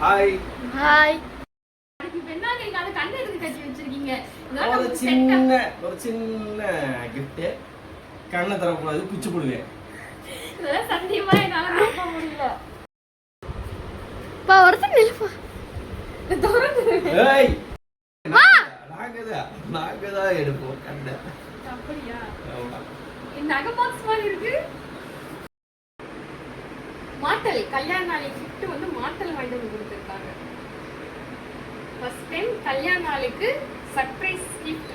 Hi hi ஒரு சின்ன ஒரு சின்ன கிஃப்ட் கண்ணை தரக்கூடாது குச்சி போடுவேன். இதெல்லாம் சத்தியமா என்னால நம்ப முடியல. பா ஒருத்தர் நில்லுப்பா. இது திறந்து ஏய். நாங்க தான் நாங்க தான் எடுப்போம் கண்ணை. அப்படியா? ஆமா. இந்த நகை பாக்ஸ் மாதிரி இருக்கு. மாட்டல். கல்யாண நாளை கிஃப்ட் வந்து மாட்டல் வாங்கிட்டு வந்து கொடுத்துருக்காங்க. ஃபர்ஸ்ட் டைம் கல்யாண நாளுக்கு சர்ப்ரைஸ் கிஃப்ட்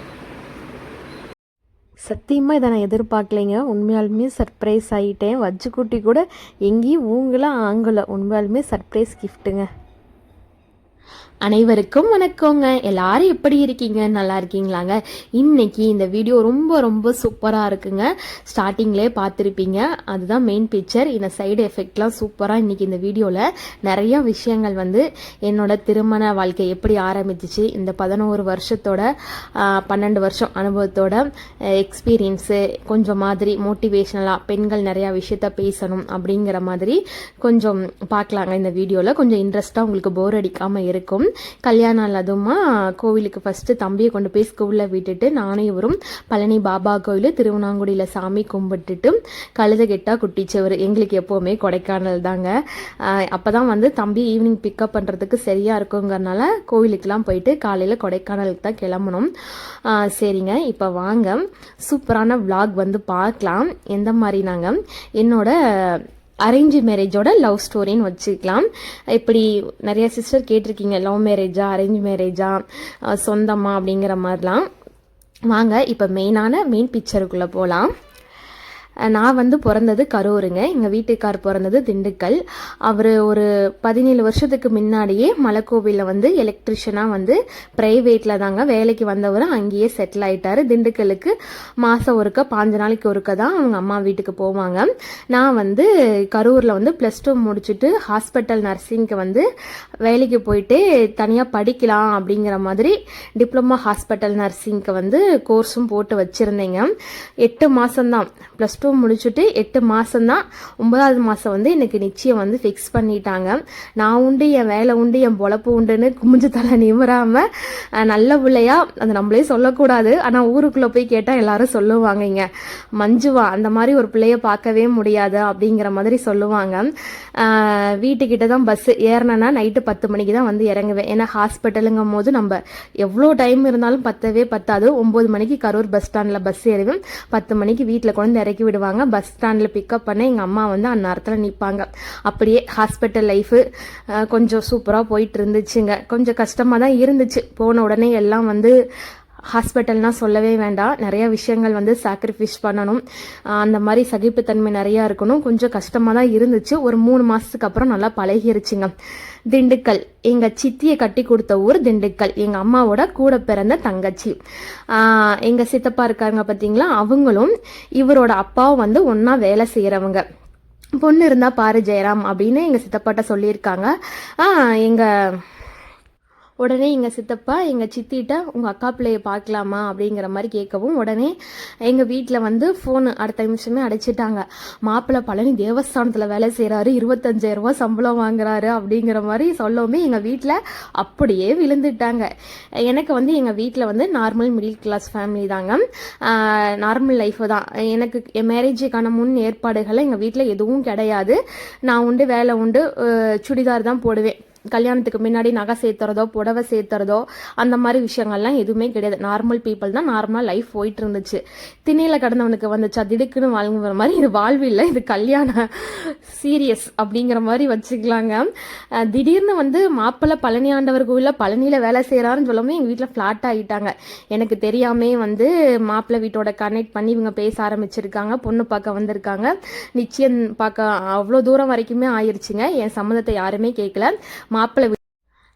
சத்தியமாக இதை நான் எதிர்பார்க்கலைங்க. உண்மையாலுமே சர்ப்ரைஸ் ஆகிட்டேன் வச்சுக்குட்டி கூட எங்கேயும் ஊங்கலாம் ஆங்கலை. உண்மையாலுமே சர்ப்ரைஸ் கிஃப்ட்டுங்க அனைவருக்கும் வணக்கங்க. எல்லாரும் எப்படி இருக்கீங்க? நல்லா இருக்கீங்களாங்க? இன்னைக்கு இந்த வீடியோ ரொம்ப ரொம்ப சூப்பராக இருக்குங்க. ஸ்டார்டிங்லே பார்த்துருப்பீங்க. அதுதான் மெயின் பிக்சர் இந்த சைடு எஃபெக்ட்லாம் சூப்பராக இன்னைக்கு இந்த வீடியோவில் நிறைய விஷயங்கள் வந்து என்னோட திருமண வாழ்க்கை எப்படி ஆரம்பிச்சிச்சு இந்த பதினோரு வருஷத்தோட பன்னெண்டு வருஷம் அனுபவத்தோட எக்ஸ்பீரியன்ஸு கொஞ்சம் மாதிரி மோட்டிவேஷ்னலாக பெண்கள் நிறையா விஷயத்த பேசணும் அப்படிங்கிற மாதிரி கொஞ்சம் பார்க்கலாங்க. இந்த வீடியோவில் கொஞ்சம் இன்ட்ரெஸ்ட்டாக உங்களுக்கு போர் அடிக்காமல் இருக்கும். கல்யாணம் நாள் அதுவுமா கோவிலுக்கு ஃபஸ்ட்டு தம்பியை கொண்டு போய் ஸ்கூலில் விட்டுட்டு நானே இவரும் பழனி பாபா கோயில் திருவண்ணாங்குடியில் சாமி கும்பிட்டுட்டு கழுத கெட்டா குட்டிச்சவர் எங்களுக்கு எப்போவுமே கொடைக்கானல் தாங்க. அப்போ தான் வந்து தம்பி ஈவினிங் பிக்கப் பண்ணுறதுக்கு சரியாக இருக்குங்கிறனால கோவிலுக்கெலாம் போயிட்டு காலையில் கொடைக்கானலுக்கு தான் கிளம்பணும். சரிங்க இப்போ வாங்க. சூப்பரான விளாக் வந்து பார்க்கலாம். எந்த மாதிரி நாங்கள் என்னோட அரேஞ்ச் மேரேஜோட லவ் ஸ்டோரின்னு வச்சுக்கலாம். இப்படி நிறைய சிஸ்டர் கேட்டிருக்கீங்க லவ் மேரேஜா அரேஞ்ச் மேரேஜா சொந்தமா அப்படிங்கிற மாதிரிலாம். வாங்க இப்போ மெயினான மெயின் பிக்சருக்குள்ளே போகலாம் நான் வந்து பிறந்தது கரூருங்க. எங்கள் வீட்டுக்கார் பிறந்தது திண்டுக்கல். அவர் ஒரு பதினேழு வருஷத்துக்கு முன்னாடியே மலைக்கோவிலில் வந்து எலக்ட்ரிஷியனாக வந்து ப்ரைவேட்டில் தாங்க வேலைக்கு வந்தவர். அங்கேயே செட்டில் ஆகிட்டார் திண்டுக்கலுக்கு மாதம் ஒருக்க பாஞ்சு நாளைக்கு ஒருக்க தான் அவங்க அம்மா வீட்டுக்கு போவாங்க. நான் வந்து கரூரில் வந்து ப்ளஸ் டூ முடிச்சுட்டு ஹாஸ்பிட்டல் நர்சிங்க்கு வந்து வேலைக்கு போயிட்டு தனியாக படிக்கலாம் அப்படிங்கிற மாதிரி டிப்ளமா ஹாஸ்பிட்டல் நர்சிங்க்கு வந்து கோர்ஸும் போட்டு வச்சுருந்தேங்க. எட்டு மாதம்தான் ப்ளஸ் டூ முடிச்சுட்டு எட்டு மாதம் தான் ஒன்பதாவது மாதம் வந்து எனக்கு நிச்சயம் வந்து ஃபிக்ஸ் பண்ணிட்டாங்க. நான் உண்டு என் வேலை உண்டு என் பொழப்பு உண்டுன்னு குமிஞ்சு தலை நிமிராமல் நல்ல பிள்ளையா அது நம்மளே சொல்லக்கூடாது. ஆனால் ஊருக்குள்ளே போய் கேட்டால் எல்லாரும் சொல்லுவாங்க இங்க மஞ்சுவா அந்த மாதிரி ஒரு பிள்ளைய பார்க்கவே முடியாது அப்படிங்கிற மாதிரி சொல்லுவாங்க. வீட்டுக்கிட்ட தான் பஸ் ஏறினேன்னா நைட்டு பத்து மணிக்கு தான் வந்து இறங்குவேன். ஏன்னா ஹாஸ்பிட்டலுங்கும் போது நம்ம எவ்வளோ டைம் இருந்தாலும் பத்தவே பத்தாது. ஒம்பது மணிக்கு கரூர் பஸ் ஸ்டாண்டில் பஸ் ஏறுவேன். பத்து மணிக்கு வீட்டில் கொண்டு வந்து இறக்கி விடுவாங்க. பஸ் ஸ்டாண்டில் பிக்கப் பண்ண எங்கள் அம்மா வந்து அந்நேரத்தில் நிற்பாங்க அப்படியே ஹாஸ்பிட்டல் லைஃபு கொஞ்சம் சூப்பராக போயிட்டு இருந்துச்சுங்க. கொஞ்சம் கஷ்டமாக தான் இருந்துச்சு. போன உடனே எல்லாம் வந்து ஹாஸ்பிட்டல்னால் சொல்லவே வேண்டாம். நிறைய விஷயங்கள் வந்து சாக்ரிஃபைஸ் பண்ணணும். அந்த மாதிரி சகிப்புத்தன்மை நிறையா இருக்கணும். கொஞ்சம் கஷ்டமாக தான் இருந்துச்சு. ஒரு மூணு மாதத்துக்கு அப்புறம் நல்லா பழகிருச்சுங்க. திண்டுக்கல். எங்கள் சித்தியை கட்டி கொடுத்த ஊர் திண்டுக்கல். எங்கள் அம்மாவோட கூட பிறந்த தங்கச்சி. எங்கள் சித்தப்பா இருக்காங்க பார்த்தீங்களா அவங்களும் இவரோட அப்பாவும் வந்து ஒன்றா வேலை செய்கிறவங்க பொண்ணு இருந்தால் பாரு ஜெயராம் அப்படின்னு எங்கள் சித்தப்பாட்ட சொல்லியிருக்காங்க. எங்கள் உடனே எங்கள் சித்தப்பா எங்கள் சித்திட்ட உங்கள் அக்கா பிள்ளையை பார்க்கலாமா அப்படிங்கிற மாதிரி கேட்கவும் உடனே எங்கள் வீட்டில் வந்து ஃபோனு அடுத்த நிமிஷமே அடைச்சிட்டாங்க. மாப்பிள்ளை பழனி தேவஸ்தானத்தில் வேலை செய்கிறாரு இருபத்தஞ்சாயிரரூபா சம்பளம் வாங்குறாரு அப்படிங்கிற மாதிரி சொல்லவுமே எங்கள் வீட்டில் அப்படியே விழுந்துட்டாங்க. எனக்கு வந்து எங்கள் வீட்டில் வந்து நார்மல் மிடில் கிளாஸ் ஃபேமிலி தாங்க. நார்மல் லைஃப் தான். எனக்கு மேரேஜுக்கான முன் ஏற்பாடுகளை எங்கள் வீட்டில் எதுவும் கிடையாது. நான் உண்டு வேலை உண்டு சுடிதார் தான் போடுவேன். கல்யாணத்துக்கு முன்னாடி நகை சேர்த்துறதோ புடவை சேர்த்துறதோ அந்த மாதிரி விஷயங்கள்லாம் எதுவுமே கிடையாது. நார்மல் பீப்புள் தான் நார்மலாக லைஃப் போயிட்டு இருந்துச்சு திணையில் கடந்தவனுக்கு வந்துச்சா திடுக்குன்னு வாழ்ங்கிற மாதிரி இது வாழ்வு இல்லை. இது கல்யாண சீரியஸ் அப்படிங்கிற மாதிரி வச்சுக்கலாங்க. திடீர்னு வந்து மாப்பிள்ளை பழனி ஆண்டவர் கோவிலில் பழனியில் வேலை செய்கிறாருன்னு சொல்லவும் எங்கள் வீட்டில் ஃப்ளாட் ஆகிட்டாங்க எனக்கு தெரியாமே வந்து மாப்பிள்ளை வீட்டோட கனெக்ட் பண்ணி இவங்க பேச ஆரம்பிச்சிருக்காங்க. பொண்ணு பார்க்க வந்திருக்காங்க. நிச்சயம் பார்க்க அவ்வளோ தூரம் வரைக்குமே ஆயிடுச்சுங்க என் சம்மந்தத்தை யாருமே கேட்கல மாப்பிள்ளை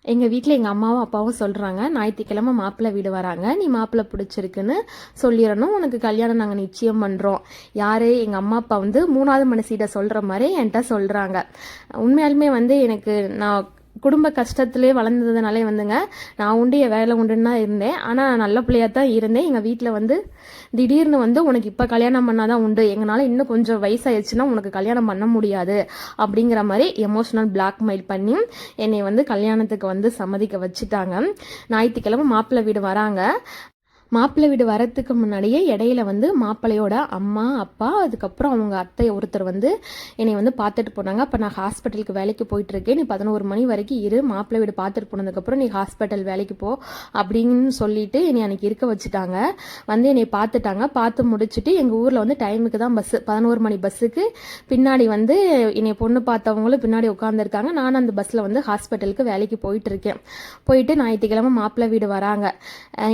எங்கள் வீட்டில் எங்கள் அம்மாவும் அப்பாவும் சொல்கிறாங்க ஞாயிற்றுக்கிழமை மாப்பிள்ளை வீடு வராங்க நீ மாப்பிள்ளை பிடிச்சிருக்குன்னு சொல்லிடணும். உனக்கு கல்யாணம் நாங்கள் நிச்சயம் பண்ணுறோம் யார் எங்கள் அம்மா அப்பா வந்து மூணாவது மனசீட்ட சொல்கிற மாதிரி என்கிட்ட சொல்கிறாங்க உண்மையாலுமே வந்து எனக்கு நான் குடும்ப கஷ்டத்திலே வளர்ந்ததுனாலே வந்துங்க நான் உண்டு என் வேலை உண்டுன்னு தான் இருந்தேன். ஆனால் நல்ல பிள்ளையாக தான் இருந்தேன். எங்கள் வீட்டில் வந்து திடீர்னு வந்து உனக்கு இப்போ கல்யாணம் பண்ணால் தான் உண்டு. எங்களால் இன்னும் கொஞ்சம் வயசாயிடுச்சுன்னா உனக்கு கல்யாணம் பண்ண முடியாது. அப்படிங்கிற மாதிரி எமோஷனல் பிளாக்மெயில் பண்ணி என்னை வந்து கல்யாணத்துக்கு வந்து சம்மதிக்க வச்சுட்டாங்க. ஞாயிற்றுக்கிழமை மாப்பிள்ளை வீடு வராங்க. மாப்பிள்ளை வீடு வரத்துக்கு முன்னாடியே இடையில வந்து மாப்பிள்ளையோட அம்மா அப்பா அதுக்கப்புறம் அவங்க அத்தை ஒருத்தர் வந்து என்னை வந்து பார்த்துட்டு போனாங்க. அப்போ நான் ஹாஸ்பிட்டலுக்கு வேலைக்கு போயிட்டு இருக்கேன் நீ பதினோரு மணி வரைக்கும் இரு மாப்பிள்ளை வீடு பார்த்துட்டு போனதுக்கப்புறம் நீ ஹாஸ்பிட்டல் வேலைக்கு போ அப்படின்னு சொல்லிட்டு என்னை அன்றைக்கி இருக்க வச்சுட்டாங்க. வந்து என்னை பார்த்துட்டாங்க. பார்த்து முடிச்சுட்டு எங்கள் ஊரில் வந்து டைமுக்கு தான் பஸ்ஸு பதினோரு மணி பஸ்ஸுக்கு பின்னாடி வந்து என்னை பொண்ணு பார்த்தவங்களும் பின்னாடி உட்காந்துருக்காங்க நானும் அந்த பஸ்ஸில் வந்து ஹாஸ்பிட்டலுக்கு வேலைக்கு போயிட்டு இருக்கேன் போயிட்டு ஞாயிற்றுக்கிழமை மாப்பிள்ளை வீடு வராங்க.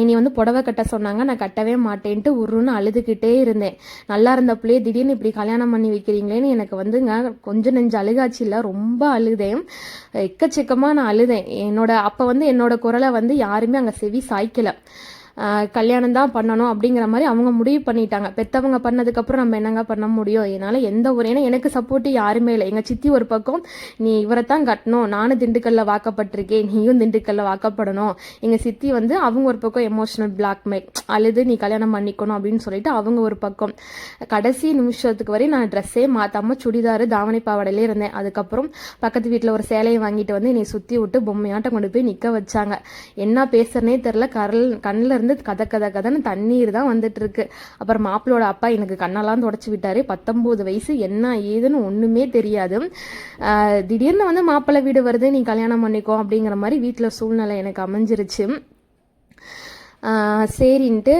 இனி வந்து புடவை கட்ட சொன்னாங்க நான் கட்டவே மாட்டேன்ட்டு உருன்னு அழுதுகிட்டே இருந்தேன். நல்லா இருந்த பிள்ளைய திடீர்னு இப்படி கல்யாணம் பண்ணி வைக்கிறீங்களேன்னு எனக்கு வந்துங்க கொஞ்சம் நெஞ்சு அழுகாச்சு இல்லை ரொம்ப அழுதேன். எக்கச்சக்கமாக நான் அழுதேன். என்னோட அப்போ வந்து என்னோட குரலை வந்து யாருமே அங்கே செவி சாய்க்கலை. கல்யாணம் தான் பண்ணணும் அப்படிங்கிற மாதிரி அவங்க முடிவு பண்ணிட்டாங்க. பெத்தவங்க பண்ணதுக்கப்புறம் நம்ம என்னங்க பண்ண முடியும்? என்னால் எந்த ஒரு ஏன்னா எனக்கு சப்போர்ட்டு யாருமே இல்லை. எங்கள் சித்தி ஒரு பக்கம் நீ இவரை தான் கட்டணும். நானும் திண்டுக்கல்ல வாக்கப்பட்டிருக்கேன். நீயும் திண்டுக்கல்ல வாக்கப்படணும். எங்கள் சித்தி வந்து அவங்க ஒரு பக்கம் எமோஷனல் பிளாக்மெயில் அழுது நீ கல்யாணம் பண்ணிக்கணும். அப்படின்னு சொல்லிட்டு அவங்க ஒரு பக்கம். கடைசி நிமிஷத்துக்கு வரை நான் ட்ரெஸ்ஸே மாற்றாம சுடிதார் தாவணி பாவாடையிலே இருந்தேன். அதுக்கப்புறம் பக்கத்து வீட்டில் ஒரு சேலையை வாங்கிட்டு வந்து என்னை சுற்றி விட்டு பொம்மையாட்டம் கொண்டு போய் நிற்க வச்சாங்க. என்ன பேசுறனே தெரில கரல் கண்ணில் இருந்து கத கத கதன்னு தண்ணீர் தான் வந்துட்டு இருக்கு அப்புறம் மாப்பிளோட அப்பா எனக்கு கண்ணெல்லாம் தொடச்சி விட்டாரு. பத்தொம்போது வயசு என்ன ஏதுன்னு ஒன்றுமே தெரியாது. திடீர்னு வந்து மாப்பிள்ளை வீடு வருது நீ கல்யாணம் பண்ணிக்கோ அப்படிங்கிற மாதிரி வீட்டில் சூழ்நிலை எனக்கு அமைஞ்சிருச்சு. சரின்ட்டு